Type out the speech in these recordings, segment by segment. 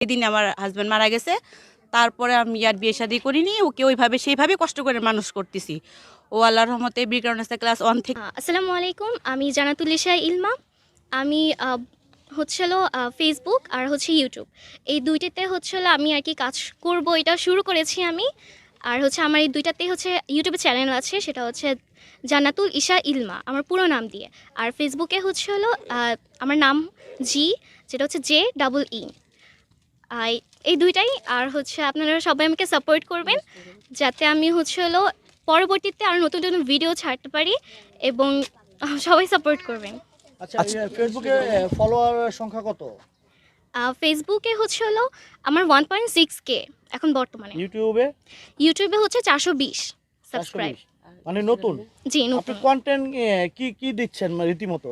সেদিন আমার হাজব্যান্ড মারা গেছে। তারপরে আমি আর বিয়ে শাদি করিনি ওকে ওইভাবে সেইভাবে কষ্ট করে মানুষ করতেছি। ও আল্লাহর রহমতে বিক্রমনাস্তা ক্লাস ওয়ান থেকে আসসালামু আলাইকুম আমি জানাতুলিশা ইলমা। আমি আহ, হচ্ছে হলো ফেসবুক আর হচ্ছে ইউটিউব এই দুইটাতে হচ্ছে হলো আমি আর কি কাজ করব এটা শুরু করেছি আমি। আর হচ্ছে আমার এই দুইটাতেই হচ্ছে ইউটিউবে চ্যানেল আছে সেটা হচ্ছে জান্নাতুল ইশা ইলমা আমার পুরো নাম দিয়ে। আর ফেসবুকে হচ্ছে হলো আমার নাম জি যেটা হচ্ছে জে ডাবল ই এই দুইটাই। আর হচ্ছে আপনারা সবাই আমাকে সাপোর্ট করবেন যাতে আমি হচ্ছে হলো পরবর্তীতে আরও নতুন নতুন ভিডিও ছাড়তে পারি এবং সবাই সাপোর্ট করবেন। আচ্ছা ফেসবুকে ফলোয়ার সংখ্যা কত? ফেসবুকে হচ্ছে হলো আমার ওয়ান পয়েন্ট সিক্স কে এখন বর্তমানে। ইউটিউবে ইউটিউবে হচ্ছে চারশো বিশ সাবস্ক্রাইব মানে নতুন? জি নতুন। কন্টেন্ট কি কি দিচ্ছেন মানে রীতিমতো?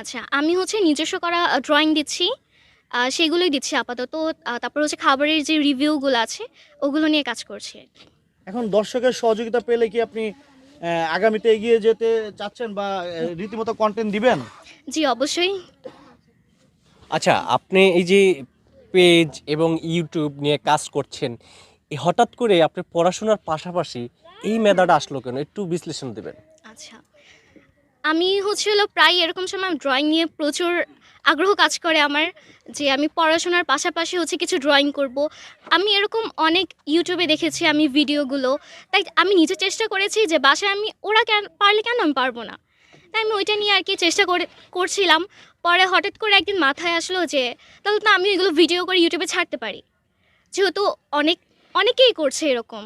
আচ্ছা আমি হচ্ছে নিজস্ব করা ড্রয়িং দিচ্ছি। সেগুলোই দিচ্ছি আপাতত। তারপর হচ্ছে খাবারের যে রিভিউগুলো আছে ওগুলো নিয়ে কাজ করছি। এখন দর্শকের সহযোগিতা পেলে কি আপনি আগামীতে এগিয়ে যেতে চাচ্ছেন বা রীতিমতো কন্টেন্ট দিবেন? জি অবশ্যই। আচ্ছা আপনি এই যে পেজ এবং ইউটিউব নিয়ে কাজ করছেন এই হঠাৎ করে আপনি পড়াশোনার পাশাপাশি এই মেধাটা আসলো কেন? একটু বিশ্লেষণ দেবেন। আচ্ছা। আমি হচ্ছে হলো প্রায় এরকম সময় ড্রয়িং নিয়ে প্রচুর আগ্রহ কাজ করে আমার যে আমি পড়াশোনার পাশাপাশি হচ্ছে কিছু ড্রয়িং করব। আমি এরকম অনেক ইউটিউবে দেখেছি আমি ভিডিওগুলো তাই আমি নিজে চেষ্টা করেছি যে বাসায় আমি ওরা কেন, পারলে কেন আমি পারব না? তাই আমি ওইটা নিয়ে আর কি চেষ্টা করে, করছিলাম। পরে হঠাৎ করে একদিন মাথায় আসলো যে, তাহলে তো আমি এগুলো ভিডিও করে ইউটিউবে ছাড়তে পারি। যেহেতু অনেক, অনেকেই করছে এরকম।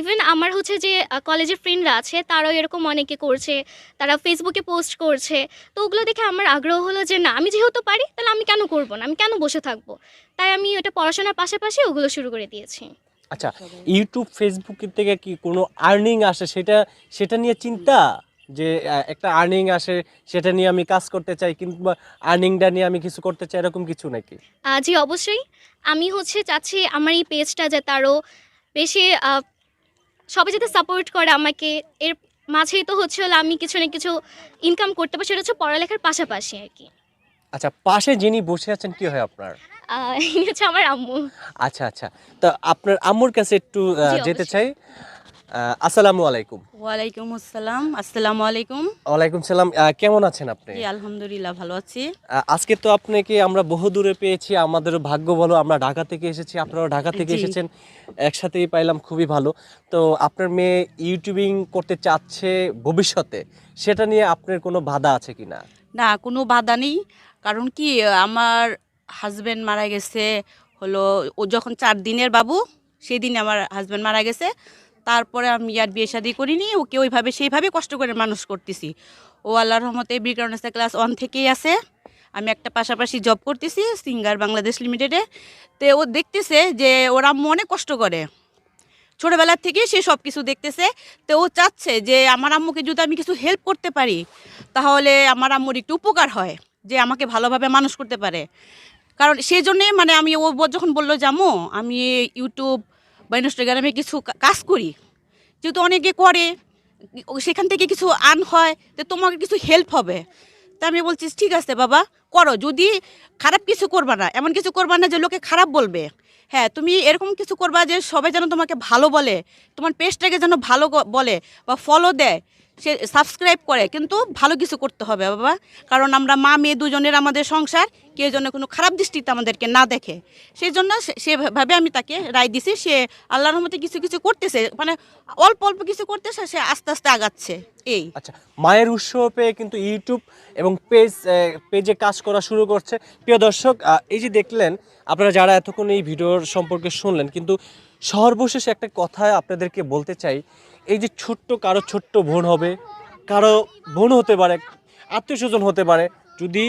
ইভেন আমার হচ্ছে যে কলেজের ফ্রেন্ডরা আছে তারাও এরকম অনেকে করছে তারা ফেসবুকে পোস্ট করছে। তো ওগুলো দেখে আমার আগ্রহ হলো যে না আমি যেহেতু পারি তাহলে আমি কেন করব না? আমি কেন বসে থাকব? তাই আমি ওটা পড়াশোনার পাশাপাশি ওগুলো শুরু করে দিয়েছি। আচ্ছা ইউটিউব ফেসবুক থেকে কি কোনো আর্নিং আসে? সেটা সেটা নিয়ে চিন্তা? যে একটা আর্নিং আসে সেটা নিয়ে আমি কাজ করতে চাই কিংবা আর্নিংটা নিয়ে আমি কিছু করতে চাই এরকম কিছু নাকি? জি অবশ্যই। আমি হচ্ছে চাচ্ছি আমার এই পেজটা যাতে আরও বেশি সবাই যাতে সাপোর্ট করে আমাকে। এর মাঝেই তো হচ্ছে হলো আমি কিছু না কিছু ইনকাম করতে পারি সেটা হচ্ছে পড়ালেখার পাশাপাশি আর কি। আচ্ছা পাশে যিনি বসে আছেন কি হয় আপনার? ইনি হচ্ছে আমার আম্মু। আচ্ছা আচ্ছা। তো আপনার আম্মুর কাছে একটু যেতে চাই। আসসালামু আলাইকুম। ওয়ালাইকুম আসসালাম। আসসালামু আলাইকুম। ওয়ালাইকুম সালাম। কেমন আছেন আপনি? জি আলহামদুলিল্লাহ ভালো আছি। আজকে তো আপনাকে আমরা বহু দূরে পেয়েছি। আমাদের ভাগ্য ভালো আমরা ঢাকা থেকে এসেছি আপনারাও ঢাকা থেকে এসেছেন। একসাথেই পাইলাম খুবই ভালো। তো আপনার মেয়ে ইউটিউবিং করতে চাচ্ছে ভবিষ্যতে সেটা নিয়ে আপনার কোনো বাধা আছে কিনা? না কোনো বাধা নেই। কারণ কি আমার হাজব্যান্ড মারা গেছে হলো ও যখন চার দিনের বাবু সেই দিন আমার হাজব্যান্ড মারা গেছে। তারপরে আমি আর বিয়ে শাদি করিনি, ওকে ওইভাবে সেইভাবে কষ্ট করে মানুষ করতেছি। ও আল্লাহর রহমতে বিক্রমনাস্তা ক্লাস ওয়ান থেকেই আছে। আমি একটা পাশাপাশি জব করতেছি সিঙ্গার বাংলাদেশ লিমিটেডে তো ও দেখতেছে যে ওরা অনেক কষ্ট করে। ছোটোবেলার থেকে সে সব কিছু দেখতেছে। তো ও চাচ্ছে যে আমার আম্মুকে যদি আমি কিছু হেল্প করতে পারি, তাহলে আমার আম্মুর একটু উপকার হয়, যে আমাকে ভালোভাবে মানুষ করতে পারে। কারণ সেই জন্যে মানে আমি ও যখন বলল জামো আমি ইউটিউব বা ইনস্টাগ্রামে কিছু কাজ করি। যেহেতু অনেকে করে সেখান থেকে কিছু আন হয়, তো তোমাকে কিছু হেল্প হবে। তা আমি বলছি, ঠিক আছে বাবা, করো। যদি খারাপ কিছু করবা না, এমন কিছু করবা না যে লোকে খারাপ বলবে। হ্যাঁ তুমি এরকম কিছু করবা যে সবাই যেন তোমাকে ভালো বলে, তোমার পেজটাকে যেন ভালো বলে বা ফলো দেয়। সে সাবস্ক্রাইব করে, কিন্তু ভালো কিছু করতে হবে বাবা। কারণ আমরা মা মেয়ে দুজনের আমাদের সংসার, কেউ যেন কোনো খারাপ দৃষ্টিতে আমাদেরকে না দেখে। সেই জন্য সেভাবে আমি তাকে রায় দিছি, সে আল্লাহর রহমতে কিছু কিছু করতেছে। মানে অল্প অল্প কিছু করতেছে সে আস্তে আস্তে আগাচ্ছে, এই। আচ্ছা মায়ের উৎস পেয়ে কিন্তু ইউটিউব এবং পেজ পেজে কাজ করা শুরু করছে। প্রিয় দর্শক এই যে দেখলেন, আপনারা যারা এতক্ষণ এই ভিডিওর সম্পর্কে শুনলেন, কিন্তু সর্বশেষ একটা কথা আপনাদেরকে বলতে চাই এই যে ছোট্ট কারও ছোট্ট বোন হবে কারও বোন হতে পারে আত্মীয় স্বজন হতে পারে যদি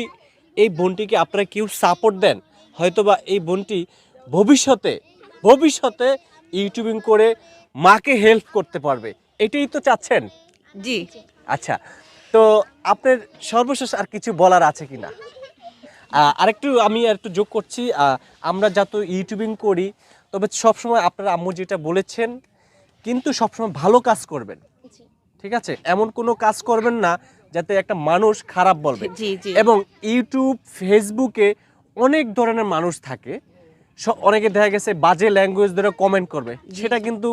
এই বোনটিকে আপনারা কেউ সাপোর্ট দেন হয়তোবা এই বোনটি ভবিষ্যতে ভবিষ্যতে ইউটিউবিং করে মাকে হেল্প করতে পারবে। এটাই তো চাচ্ছেন? জি। আচ্ছা তো আপনার সর্বশেষ আর কিছু বলার আছে কি না আরেকটু আমি আর একটু যোগ করছি আমরা যত ইউটিউবিং করি তবে সবসময় আপনারা আম্মু যেটা বলেছেন কিন্তু সবসময় ভালো কাজ করবেন। ঠিক আছে? এমন কোনো কাজ করবেন না যাতে একটা মানুষ খারাপ বলবে। এবং ইউটিউব ফেসবুকে অনেক ধরনের মানুষ থাকে। অনেকে দেখা গেছে বাজে ল্যাঙ্গুয়েজ ধরে কমেন্ট করবে। সেটা কিন্তু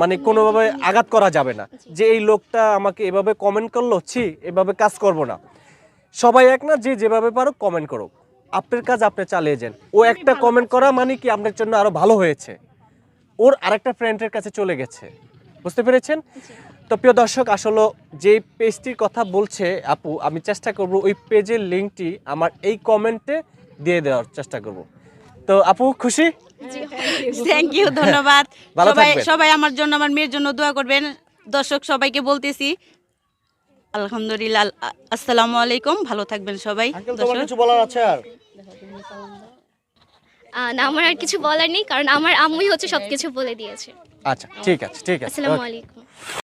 মানে কোনোভাবে আঘাত করা যাবে না। যে এই লোকটা আমাকে এভাবে কমেন্ট করল ছি এভাবে কাজ করব না। সবাই এক না যে যেভাবে পারো কমেন্ট করো আপনার কাজ আপনি চালিয়ে যান। ও একটা কমেন্ট করা মানে কি আপনার জন্য আরও ভালো হয়েছে? ওর আরেকটা ফ্রেন্ডের কাছে চলে গেছে। বুঝতে পেরেছেন? তো প্রিয় দর্শক আসলে যে পেজটির কথা বলছে আপু আমি চেষ্টা করব ওই পেজের লিঙ্কটি আমার এই কমেন্টে দিয়ে দেওয়ার চেষ্টা করব। তো আপু খুশি? থ্যাংক ইউ ধন্যবাদ। সবাই সবাই আমার জন্য আমার মেয়ের জন্য দোয়া করবেন। দর্শক সবাইকে বলতেছি আলহামদুলিল্লাহ আসসালামু আলাইকুম। ভালো থাকবেন সবাই। কিছু বলার আছে আর? না আমার আর কিছু বলার নেই কারণ আমার আম্মুই হচ্ছে সবকিছু বলে দিয়েছে। আচ্ছা ঠিক আছে ঠিক আছে আসসালামু আলাইকুম।